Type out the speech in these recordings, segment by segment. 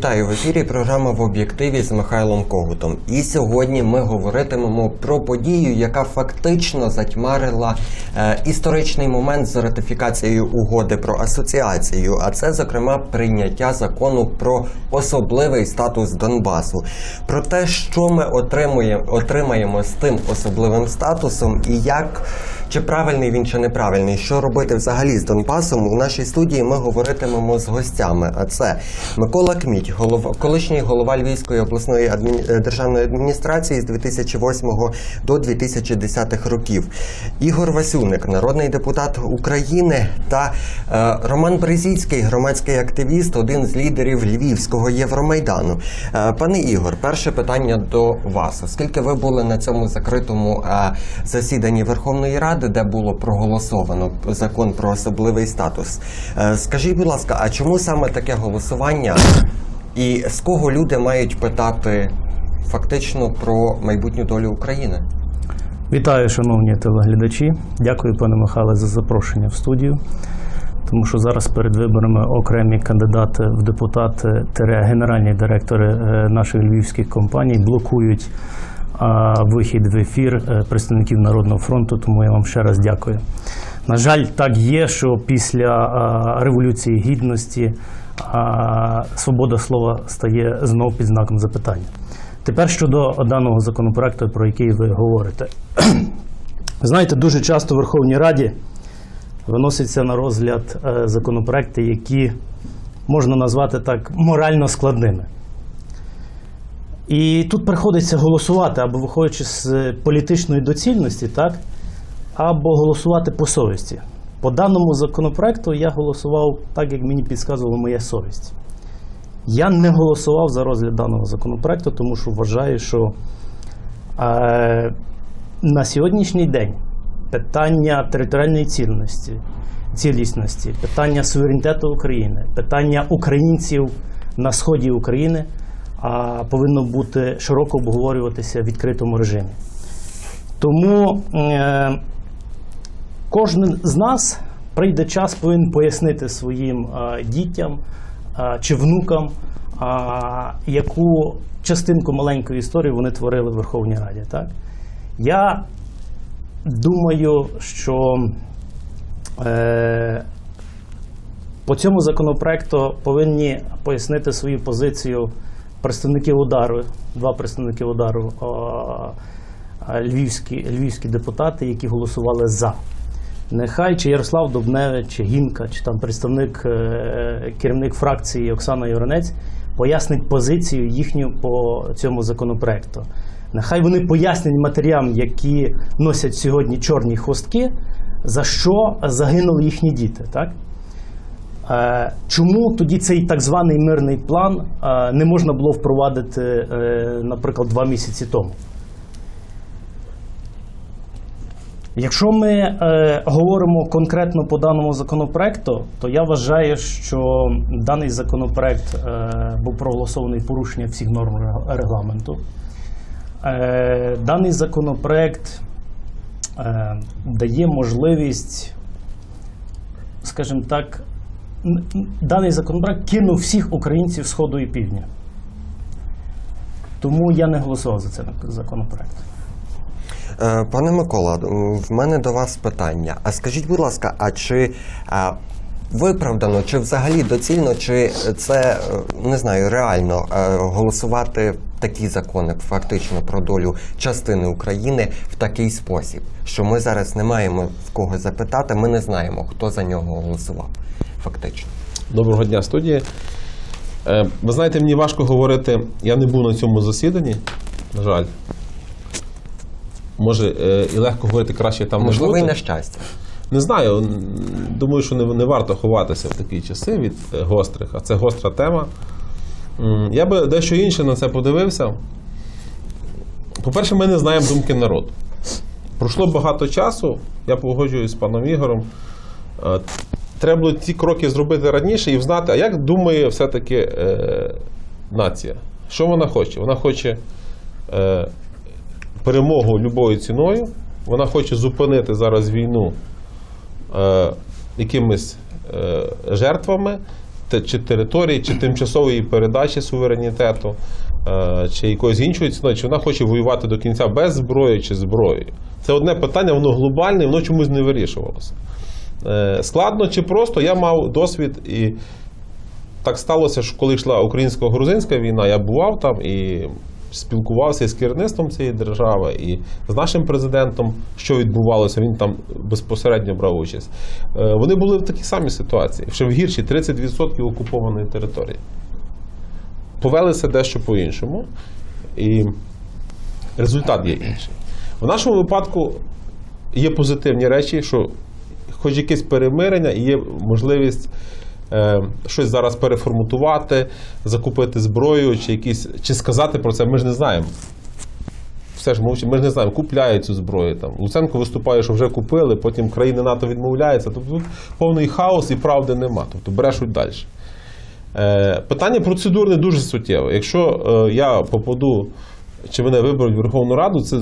Вітаю в ефірі. Програма в об'єктиві з Михайлом Когутом. І сьогодні ми говоритимемо про подію, яка фактично затьмарила е, історичний момент з ратифікацією угоди про асоціацію. А це, зокрема, прийняття закону про особливий статус Донбасу. Про те, що ми отримуємо, отримаємо з тим особливим статусом, і як чи правильний він, чи неправильний, що робити взагалі з Донбасом. У нашій студії ми говоритимемо з гостями. А це Микола Кміть, голова, колишній голова Львівської обласної адмін... е, державної адміністрації з 2008 до 2010 років. Ігор Васюник, народний депутат України, та е, Роман Бризіцький, громадський активіст, один з лідерів Львівського Євромайдану. Е, пане Ігор, перше питання до вас, оскільки ви були на цьому закритому е, засіданні Верховної Ради, де було проголосовано закон про особливий статус. Е, скажіть, будь ласка, а чому саме таке голосування? І з кого люди мають питати фактично про майбутню долю України? Вітаю, шановні телеглядачі. Дякую, пане Михайле, за запрошення в студію. Тому що зараз перед виборами окремі кандидати в депутати генеральні директори е, наших львівських компаній блокують вихід в ефір е, представників Народного фронту. Тому я вам ще раз дякую. На жаль, так є, що після революції гідності свобода слова стає знов під знаком запитання. Тепер щодо даного законопроекту, про який ви говорите. Знаєте, дуже часто в Верховній Раді виносяться на розгляд е, законопроекти, які можна назвати так морально складними. І тут приходиться голосувати або виходячи з політичної доцільності, так, або голосувати по совісті. По даному законопроекту я голосував так, як мені підказувала моя совість. Я не голосував за розгляд даного законопроекту, тому що вважаю, що е, на сьогоднішній день питання територіальної цілісності, цілісності, питання суверенітету України, питання українців на сході України а, повинно бути широко обговорюватися в відкритому режимі. Тому е, кожен з нас прийде час, повинен пояснити своїм е, дітям е, чи внукам, е, яку частинку маленької історії вони творили в Верховній Раді. Так? Я думаю, що е, по цьому законопроекту повинні пояснити свою позицію представники удару, два представники удару, львівські, львівські депутати, які голосували за. Нехай чи Ярослав Дубневич, чи Гінка, чи там представник, е, керівник фракції Оксана Юранець пояснить позицію їхню по цьому законопроекту. Нехай вони пояснять матерям, які носять сьогодні чорні хвостки, за що загинули їхні діти. Так? Е, Чому тоді цей так званий мирний план е, не можна було впровадити, е, наприклад, два місяці тому? Якщо ми говоримо конкретно по даному законопроекту, то я вважаю, що даний законопроект був проголосований порушення всіх норм регламенту. Даний законопроект дає можливість, скажімо так, даний законопроект кинув всіх українців Сходу і Півдня. Тому я не голосував за цей законопроект. Е, Пане Микола, в мене до вас питання. А скажіть, будь ласка, а чи е, виправдано, чи взагалі доцільно, чи це е, не знаю, реально голосувати такі закони фактично про долю частини України в такий спосіб, що ми зараз не маємо в кого запитати, ми не знаємо, хто за нього голосував. Фактично. Доброго дня, студії. Е, Ви знаєте, мені важко говорити. Я не був на цьому засіданні, на жаль. Може, е, і легко говорити краще там Можливо, і на щастя. Не знаю. Думаю, що не, не варто ховатися в такі часи від е, гострих, а це гостра тема. Я би дещо інше на це подивився. По-перше, ми не знаємо думки народу. Пройшло багато часу, я погоджуюсь з паном Ігорем. Е, Треба було ці кроки зробити раніше і взнати, а як думає все-таки е, нація? Що вона хоче? Вона хоче е, перемогу любою ціною, вона хоче зупинити зараз війну е, якимись е, жертвами, чи території, чи тимчасової передачі суверенітету, е, чи якоїсь іншої ціною, чи вона хоче воювати до кінця без зброї чи зброєю. Це одне питання, воно глобальне, воно чомусь не вирішувалося. Е, Складно чи просто, я мав досвід і так сталося, що коли йшла українсько-грузинська війна, я бував там і спілкувався з керівництвом цієї держави, і з нашим президентом, що відбувалося, він там безпосередньо брав участь. Е, Вони були в такій самій ситуації, ще в гірші 30% окупованої території. Повелися дещо по-іншому, і результат є інший. В нашому випадку є позитивні речі, що хоч якесь перемирення і є можливість щось зараз переформатувати, закупити зброю, чи якісь, чи сказати про це, ми ж не знаємо. Все ж мовчить, ми ж не знаємо, купляють цю зброю. Там. Луценко виступає, що вже купили, потім країни НАТО відмовляються. Тобто тут повний хаос і правди нема. Тобто брешуть далі. Е, питання процедурне дуже суттєве. Якщо е, я попаду, чи мене виберуть в Верховну Раду, це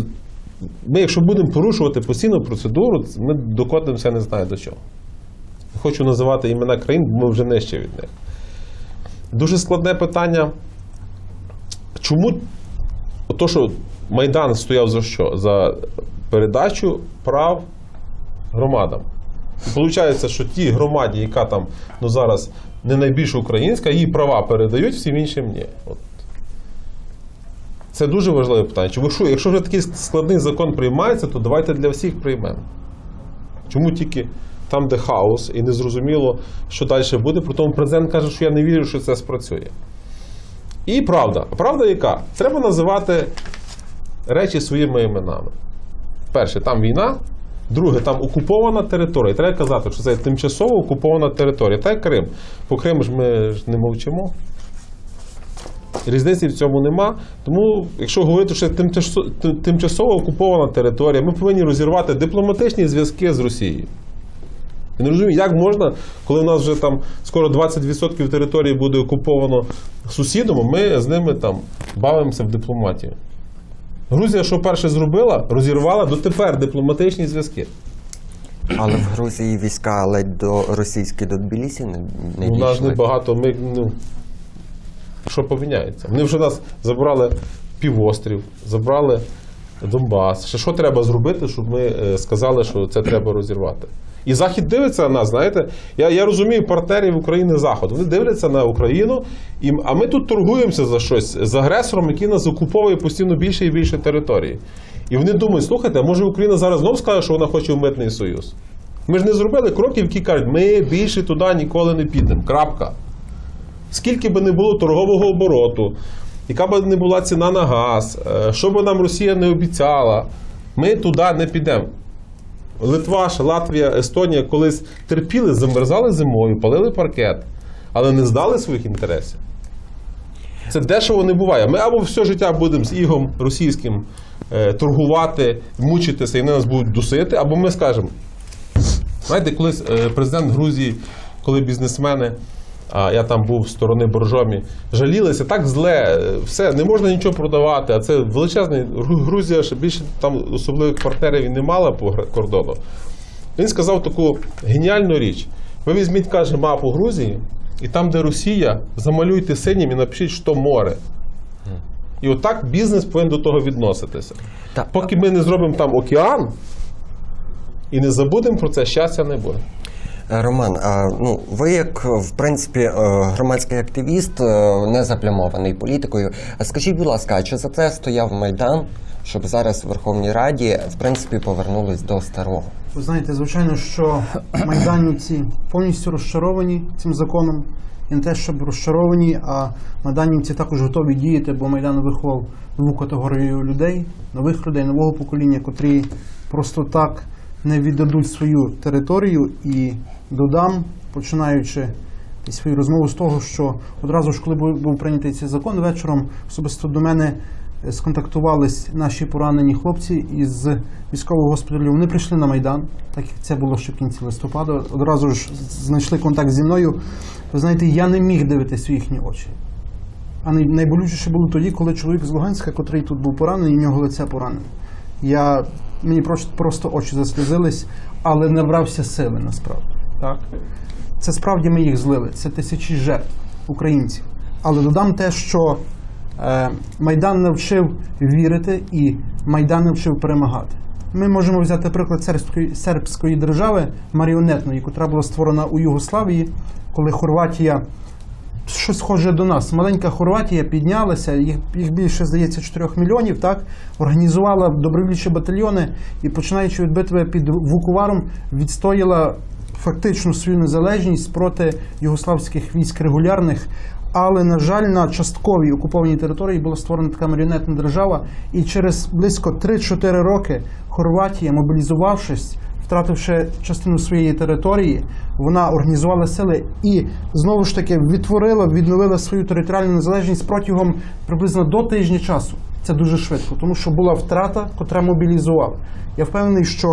ми, якщо будемо порушувати постійну процедуру, ми докотимося не знаю до чого. Хочу називати імена країн, бо ми вже нижче від них. Дуже складне питання. Чому то, що Майдан стояв за що? За передачу прав громадам. І виходить, що ті громаді, яка там ну, зараз не найбільш українська, її права передають, всім іншим ні. От. Це дуже важливе питання. Чому що, якщо вже такий складний закон приймається, то давайте для всіх приймемо. Чому тільки там, де хаос, і незрозуміло, що далі буде, при тому президент каже, що я не вірю, що це спрацює. І правда. Правда яка? Треба називати речі своїми іменами. Перше, там війна. Друге, там окупована територія. Треба казати, що це тимчасово окупована територія. Та й Крим. По Криму ж ми ж не мовчимо. Різниці в цьому нема. Тому, якщо говорити, що це тимчасо- тимчасово окупована територія, ми повинні розірвати дипломатичні зв'язки з Росією. Я не розумію, як можна, коли в нас вже там скоро 20% території буде окуповано сусідом, ми з ними там бавимося в дипломатію. Грузія, що перше зробила, розірвала дотепер дипломатичні зв'язки. Але в Грузії війська ледь до російські до Тбілісі не, не У нас небагато. Ми, ну, що поміняється? Вони вже нас забрали півострів, забрали Донбас. Ще що треба зробити, щоб ми е, сказали, що це треба розірвати? І Захід дивиться на нас, знаєте. Я, я розумію партнерів України Заходу. Вони дивляться на Україну, і, а ми тут торгуємося за щось з агресором, який нас окуповує постійно більше і більше території. І вони думають, слухайте, може Україна зараз знов скаже, що вона хоче в митний союз? Ми ж не зробили кроків, які кажуть, ми більше туди ніколи не підемо. Крапка. Скільки би не було торгового обороту, яка б не була ціна на газ, е, що би нам Росія не обіцяла, ми туди не підемо. Литва, Латвія, Естонія колись терпіли, замерзали зимою, палили паркет, але не здали своїх інтересів. Це дешево не буває. Ми або все життя будемо з ігом російським е, торгувати, мучитися і вони нас будуть дусити, або ми скажемо, Знаєте, колись е, президент Грузії, коли бізнесмени, а я там був з сторони Боржомі, жалілися так зле, е, все, не можна нічого продавати. А це величезний Грузія ще більше там особливих партнерів і не мала по кордону. Він сказав таку геніальну річ: ви візьміть, каже, мапу Грузії, і там, де Росія, замалюйте синім і напишіть, що море. І отак бізнес повинен до того відноситися. Та- Поки ми не зробимо там океан і не забудемо про це, щастя не буде. Роман, а, ну ви як в принципі е, громадський активіст, е, не заплямований політикою. А Скажіть, будь ласка, а чи за це стояв майдан, щоб зараз в Верховній Раді в принципі повернулись до старого? Ви знаєте, звичайно, що майданівці повністю розчаровані цим законом. І не те, щоб розчаровані, а майданівці також готові діяти, бо Майдан виховав нову категорію людей, нових людей, нового покоління, котрі просто так не віддадуть свою територію. І додам, починаючи свою розмову з того, що одразу ж, коли був прийнятий цей закон, вечором особисто до мене е, сконтактувались наші поранені хлопці із військового госпіталю. Вони прийшли на Майдан, так як це було ще в кінці листопада. Одразу ж знайшли контакт зі мною. Ви знаєте, я не міг дивитися в їхні очі. А найболючіше було тоді, коли чоловік з Луганська, котрий тут був поранений, в нього лице поранене. Я, мені просто, просто очі заслізились, але набрався сили насправді. Так? Це справді ми їх злили. Це тисячі жертв українців. Але додам те, що е, Майдан навчив вірити і Майдан навчив перемагати. Ми можемо взяти приклад сербської, сербської держави маріонетної, яка була створена у Югославії, коли Хорватія щось схоже до нас. Маленька Хорватія піднялася, їх, їх більше здається 4 мільйонів, так організувала добровільчі батальйони і починаючи від битви під Вукуваром, відстояла фактично свою незалежність проти югославських військ регулярних. Але, на жаль, на частковій окупованій території була створена така маріонетна держава, і через близько 3-4 роки Хорватія, мобілізувавшись, втративши частину своєї території, вона організувала сили і знову ж таки відтворила, відновила свою територіальну незалежність протягом приблизно до тижня часу. Це дуже швидко, тому що була втрата, котра мобілізувала. Я впевнений, що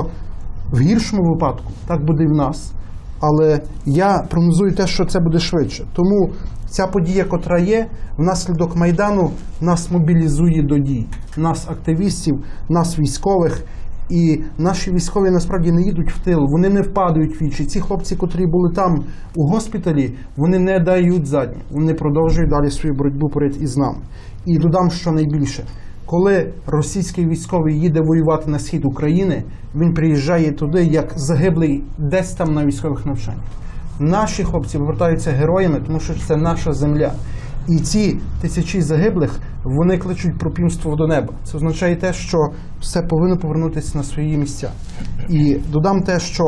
в гіршому випадку так буде і в нас. Але я прогнозую те, що це буде швидше. Тому ця подія, котра є, внаслідок Майдану нас мобілізує до дій. Нас, активістів, нас військових. І наші військові насправді не їдуть в тил, вони не впадають в вічі. Ці хлопці, котрі були там у госпіталі, вони не дають задню. Вони продовжують далі свою боротьбу поряд із нами. І додам, що найбільше. Коли російський військовий їде воювати на схід України, він приїжджає туди як загиблий десь там на військових навчаннях. Наші хлопці повертаються героями, тому що це наша земля. І ці тисячі загиблих вони кличуть про півство до неба. Це означає те, що все повинно повернутися на свої місця. І додам те, що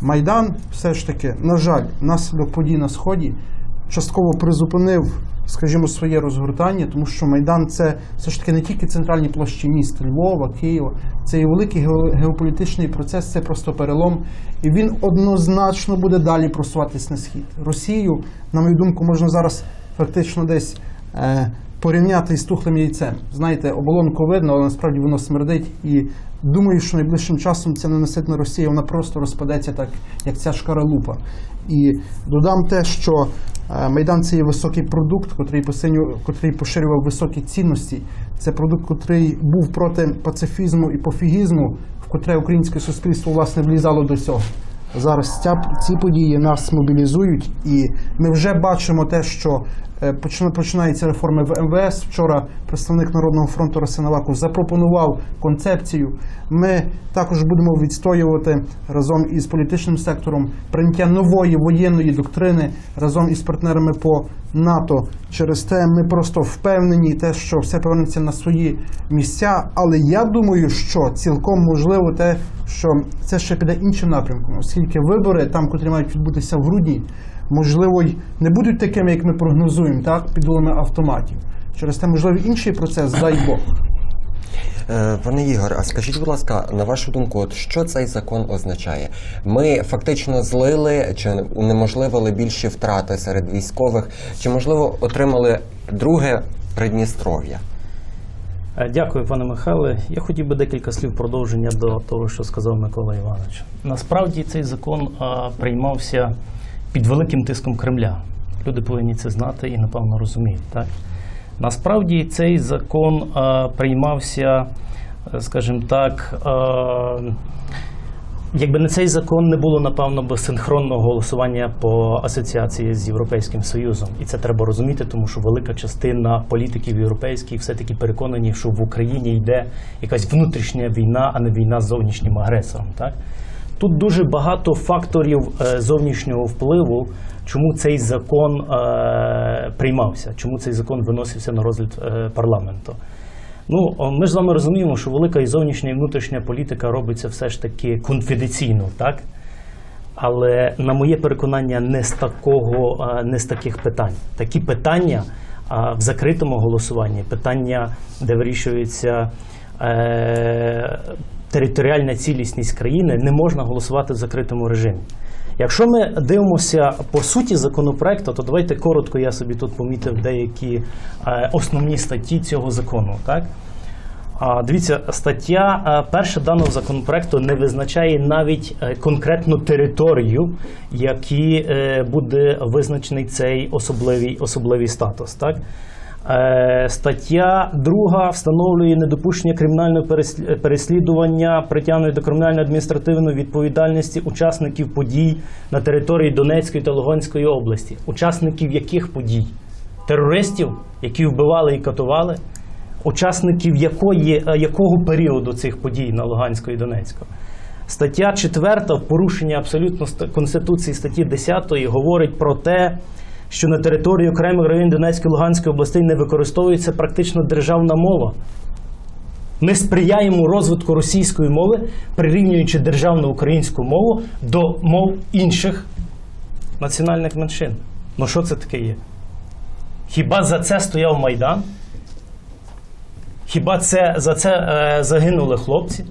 Майдан все ж таки, на жаль, внаслідок подій на сході частково призупинив, скажімо, своє розгортання, тому що Майдан це все ж таки не тільки центральні площі міст Львова, Києва, це і великий геополітичний процес, це просто перелом. І він однозначно буде далі просуватись на схід. Росію, на мою думку, можна зараз фактично десь. Е, Порівняти із тухлим яйцем. Знаєте, оболонку видно, але насправді воно смердить. І думаю, що найближчим часом ця ненаситна Росія вона просто розпадеться так, як ця шкаралупа. І додам те, що е, Майдан це є високий продукт, котрий посиню, котрий поширював високі цінності. Це продукт, котрий був проти пацифізму і пофігізму, в котре українське суспільство власне влізало до цього. Зараз ця, ці події нас мобілізують, і ми вже бачимо те, що е, почина- починаються реформи в МВС. Вчора представник Народного фронту Росин Аваков запропонував концепцію. Ми також будемо відстоювати разом із політичним сектором прийняття нової воєнної доктрини разом із партнерами по НАТО. Через те ми просто впевнені, те, що все повернеться на свої місця. Але я думаю, що цілком можливо те, що це ще піде іншим напрямком, оскільки вибори, там, котрі мають відбутися в грудні, можливо, й не будуть такими, як ми прогнозуємо, так, під дулами автоматів. Через те, можливо, інший процес, дай Бог. Е, Пане Ігор, а скажіть, будь ласка, на вашу думку, от що цей закон означає? Ми фактично злили чи унеможливили більші втрати серед військових, чи можливо отримали друге Придністров'я? Е, Дякую, пане Михайле. Я хотів би декілька слів продовження до того, що сказав Микола Іванович. Насправді цей закон а, приймався під великим тиском Кремля. Люди повинні це знати і напевно розуміють. Так? Насправді цей закон а, приймався, е, скажімо так. А, Якби не цей закон не було, напевно, би синхронного голосування по асоціації з Європейським Союзом. І це треба розуміти, тому що велика частина політиків європейських все-таки переконані, що в Україні йде якась внутрішня війна, а не війна з зовнішнім агресором. Так? Тут дуже багато факторів е, зовнішнього впливу, чому цей закон е, приймався, чому цей закон виносився на розгляд е, парламенту. Ну, ми ж з вами розуміємо, що велика і зовнішня і внутрішня політика робиться все ж таки конфіденційно, так? Але на моє переконання, не з такого, не з таких питань. Такі питання в закритому голосуванні, питання, де вирішується територіальна цілісність країни, не можна голосувати в закритому режимі. Якщо ми дивимося по суті законопроекту, то давайте коротко я собі тут помітив деякі е, основні статті цього закону. Так? Дивіться, стаття е, перша даного законопроекту не визначає навіть е, конкретну територію, які буде визначений цей особливий, особливий статус. Так? Е, Стаття 2 встановлює недопущення кримінального перес- переслідування, притягнення до кримінальної адміністративної відповідальності учасників подій на території Донецької та Луганської області. Учасників яких подій? Терористів, які вбивали і катували, учасників якої, е, якого періоду цих подій на Луганську і Донецьку. Стаття 4 в порушення абсолютно Конституції статті 10 говорить про те, що на території окремих районів Донецької Луганської областей не використовується практично державна мова. Ми сприяємо розвитку російської мови, прирівнюючи державну українську мову до мов інших національних меншин. Ну що це таке є? Хіба за це стояв Майдан? Хіба це, за це е, загинули хлопці?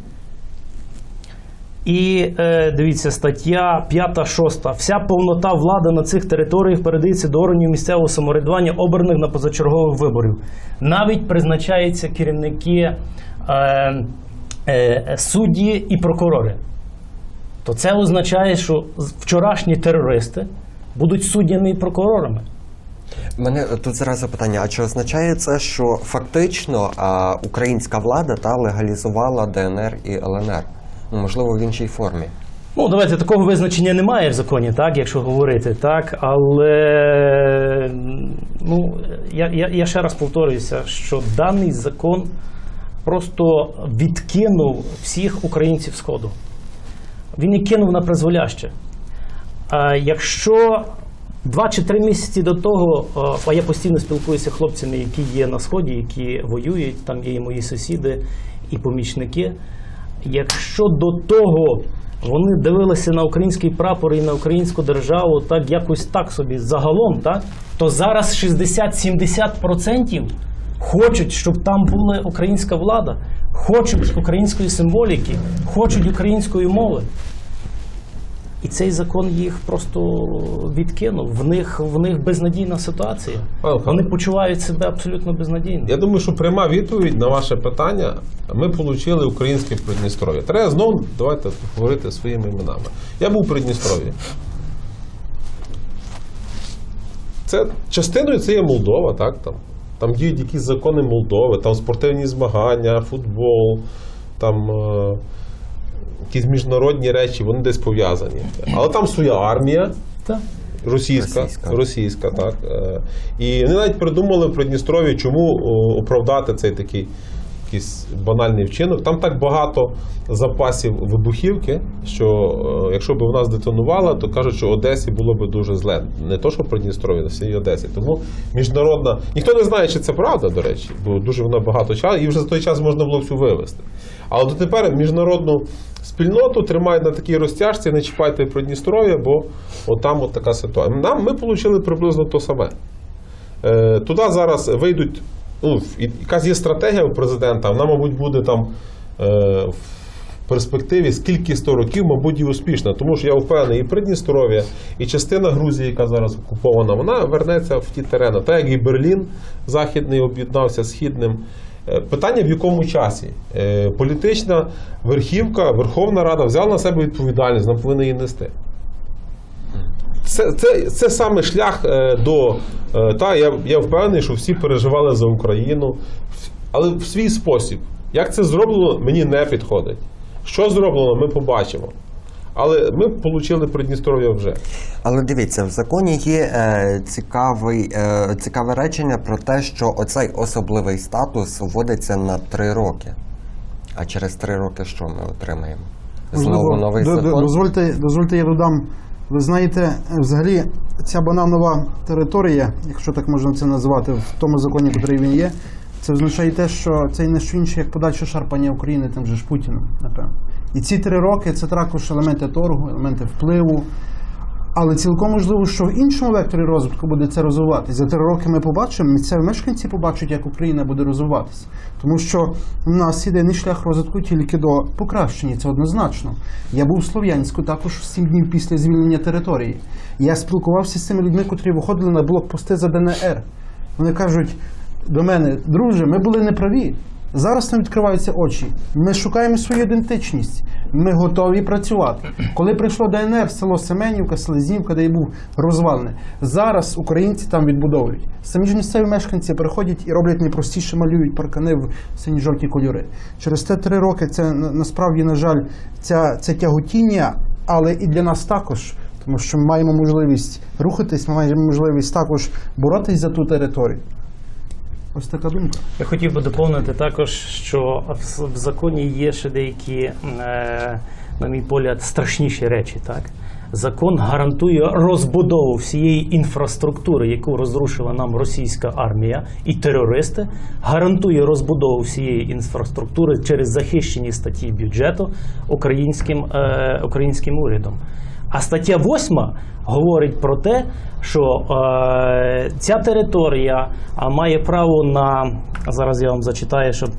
І е, дивіться, стаття 5-6. Вся повнота влади на цих територіях передається до органів місцевого самоврядування, обраних на позачергових виборів. Навіть призначаються керівники е, е, судді і прокурори. То це означає, що вчорашні терористи будуть суддями і прокурорами. Мене тут зараз запитання: а чи означає це, що фактично а, українська влада та легалізувала ДНР і ЛНР? Можливо, в іншій формі. Ну, давайте такого визначення немає в законі, так, якщо говорити, так. Але ну, я, я, я ще раз повторююся, що даний закон просто відкинув всіх українців Сходу. Він і кинув на призволяще. А якщо два чи три місяці до того, а я постійно спілкуюся з хлопцями, які є на Сході, які воюють, там є і мої сусіди, і помічники. Якщо до того вони дивилися на український прапор і на українську державу, так якось так собі загалом, так, то зараз 60-70% хочуть, щоб там була українська влада, хочуть української символіки, хочуть української мови. І цей закон їх просто відкинув. В них, в них безнадійна ситуація. Павло Вони почувають себе абсолютно безнадійно. Я думаю, що пряма відповідь на ваше питання. Ми отримали українське Придністров'я. Треба знову давайте говорити своїми іменами. Я був у Придністров'ї. Це частиною це є Молдова, так там. Там діють якісь закони Молдови, там спортивні змагання, футбол, там е, якісь міжнародні речі, вони десь пов'язані. Але там своя армія, Так. Російська, Російська. російська, так. Е, І вони навіть придумали в Придністрові, чому оправдати цей такий якийсь банальний вчинок. Там так багато запасів вибухівки, що е, якщо б у нас детонувало, то кажуть, що Одесі було б дуже зле. Не то, що в Придністров'ї, а всій Одесі. Тому міжнародна. Ніхто не знає, чи це правда, до речі, бо дуже вона багато часу, і вже за той час можна було всю вивезти. Але дотепер міжнародну спільноту тримають на такій розтяжці, не чіпайте Придністров'я, бо отам от така ситуація. Нам ми отримали приблизно то саме. Е, туди зараз вийдуть. Ну, якась є стратегія у президента, вона, мабуть, буде там е, в перспективі скільки 100 років, мабуть, і успішна. Тому що я впевнений, і Придністров'я, і частина Грузії, яка зараз окупована, вона вернеться в ті терени. Так як і Берлін Західний об'єднався Східним. Е, Питання в якому часі? Е, Політична верхівка, Верховна Рада взяла на себе відповідальність, вона повинна її нести. Це, це, це саме шлях е, до. Е, та, я, я впевнений, що всі переживали за Україну, але в свій спосіб. Як це зроблено, мені не підходить. Що зроблено, ми побачимо. Але ми отримали Придністров'я вже. Але дивіться, в законі є е, цікавий, е, цікаве речення про те, що оцей особливий статус вводиться на три роки. А через три роки що ми отримаємо? Знову новий закон. Дозвольте, дозвольте, я додам. Ви знаєте, взагалі, ця бананова територія, якщо так можна це назвати, в тому законі, який він є, це означає те, що це не що інше, як подальше шарпання України тим же ж Путіним, напевно. І ці три роки це також елементи торгу, елементи впливу. Але цілком можливо, що в іншому векторі розвитку буде це розвиватися. За три роки ми побачимо, місцеві мешканці побачать, як Україна буде розвиватися. Тому що в нас єдиний шлях розвитку тільки до покращення, це однозначно. Я був в Слов'янську також сім днів після звільнення території. Я спілкувався з цими людьми, котрі виходили на блокпости за ДНР. Вони кажуть до мене, друже, ми були неправі. Зараз нам відкриваються очі. Ми шукаємо свою ідентичність. Ми готові працювати. Коли прийшло ДНР, село Семенівка, Селезівка, де я був розвалене, зараз українці там відбудовують. Самі ж місцеві мешканці приходять і роблять найпростіше, малюють паркани в сині-жовті кольори. Через те три роки це насправді, на жаль, ця, це тяготіння, але і для нас також. Тому що ми маємо можливість рухатись, ми маємо можливість також боротись за ту територію. Ось така думка. Я хотів би доповнити також, що в законі є ще деякі, е, на мій погляд, страшніші речі. Так? Закон гарантує розбудову всієї інфраструктури, яку розрушила нам російська армія і терористи, гарантує розбудову всієї інфраструктури через захищені статті бюджету українським, е, українським урядом. А стаття 8 говорить про те, що е, ця територія має право на зараз я вам зачитаю, щоб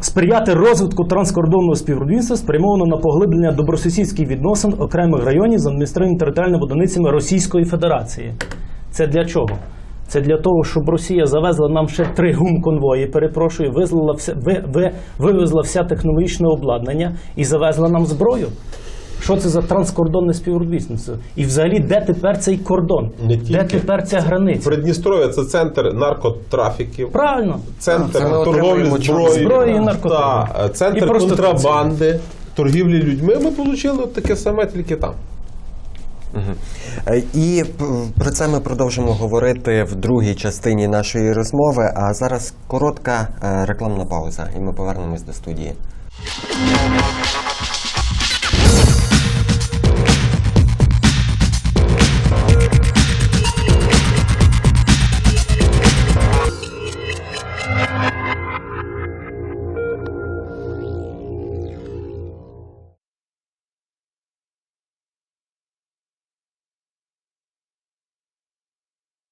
сприяти розвитку транскордонного співробітництва спрямовано на поглиблення добросусідських відносин окремих районів з адміністративними територіальними одиницями Російської Федерації. Це для чого? Це для того, щоб Росія завезла нам ще три гум-конвої, перепрошую, визвала все, ви, ви, вивезла вся технологічне обладнання і завезла нам зброю. Що це за транскордонне співробітництво? І взагалі, де тепер цей кордон? Не Де тепер ця границя? Придністров'я це центр наркотрафіків. Правильно. Центр Це ми торговлі зброєю, зброю і наркотиками. Так, І центр проституції. контрабанди, торгівлі людьми. Ми отримали таке саме тільки там. Е, І про це ми продовжимо говорити в другій частині нашої розмови. А зараз коротка е, рекламна пауза, і ми повернемось до студії.